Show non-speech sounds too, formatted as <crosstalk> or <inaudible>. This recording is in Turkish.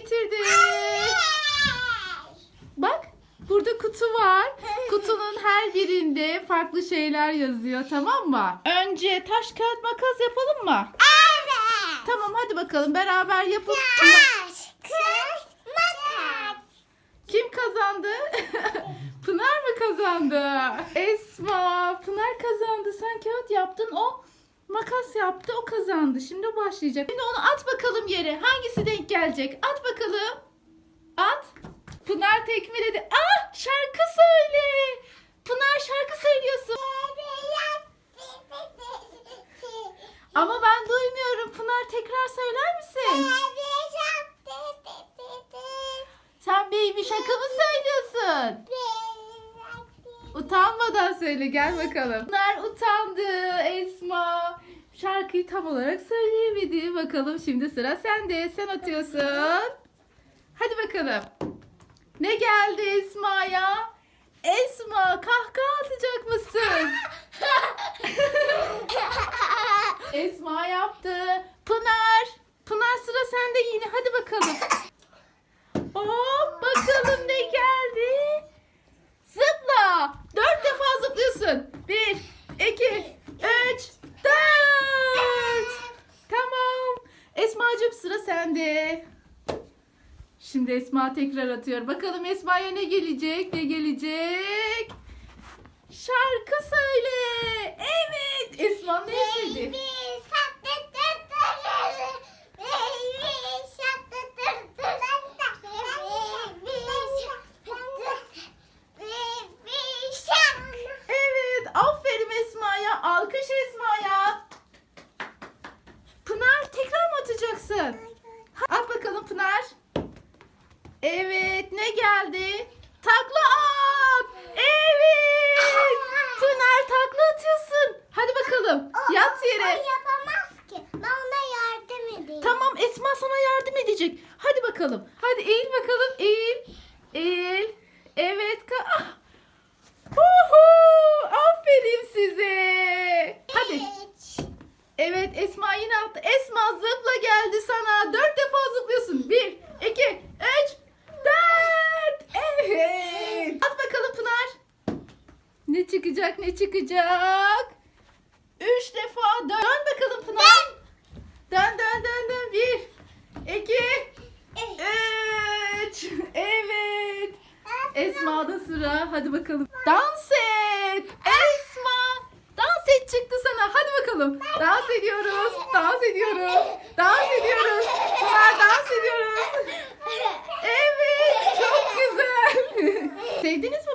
getirdi. Bak burada kutu var. <laughs> Kutunun her birinde farklı şeyler yazıyor tamam mı? Önce taş kağıt makas yapalım mı? Tamam hadi bakalım beraber yapıp kim kazandı? <laughs> Pınar mı kazandı? Esma, Pınar kazandı. Sen kağıt yaptın, o makas yaptı, o kazandı. Şimdi başlayacak. Şimdi onu at bakalım yere. Hangisi denk gelecek? At bakalım. At. Pınar tekmeledi. Ah, şarkı söyle. Pınar şarkı söylüyorsun. Ama ben duymuyorum. Pınar tekrar söyler misin? Sen baby şaka mı söylüyorsun? Utanmadan söyle gel bakalım. Pınar utandı Esma. Şarkıyı tam olarak söyleyemedi. Bakalım şimdi sıra sende. Sen atıyorsun. Hadi bakalım. Ne geldi Esma'ya? Esma kahkaha atacak mısın? <laughs> Esma yaptı. Pınar. Pınar sıra sende yine. Hadi bakalım. Hop bakalım ne geldi. Zıpla. Dört defa zıplıyorsun. Bir, iki, üç, dört. Tamam. Esma'cığım sıra sende. Şimdi Esma tekrar atıyor. Bakalım Esma'ya ne gelecek? Ne gelecek? Şarkı söyle. Evet. Esma ne istedi? Evet. Aferin Esma'ya. Alkış Esma'ya. Pınar tekrar mı atacaksın? At bakalım Pınar. Evet. Ne geldi? Takla at. Evet. Pınar takla atıyorsun. Hadi bakalım. Yere. yapamaz ki. Ben ona yardım edeyim. Tamam Esma sana yardım edecek. Hadi bakalım. Hadi eğil bakalım. Eğil. Eğil. Evet. ka- Ah. Huhu! Aferin size. Hadi. Evet Esma yine attı. Esma zıpla geldi sana. Dört defa zıplıyorsun. Bir, iki, üç, dört. Evet. At bakalım Pınar. Ne çıkacak ne çıkacak? Üç defa dön. Dön bakalım Pınar. Dön dön dön dön. Bir, iki, üç. Evet. Esma'da sıra. Hadi bakalım. Dans et. Esma. Dans et çıktı sana. Hadi bakalım. Dans ediyoruz. Dans ediyoruz. Dans ediyoruz. Pınar dans ediyoruz. Evet. Çok güzel. <laughs> Sevdiniz mi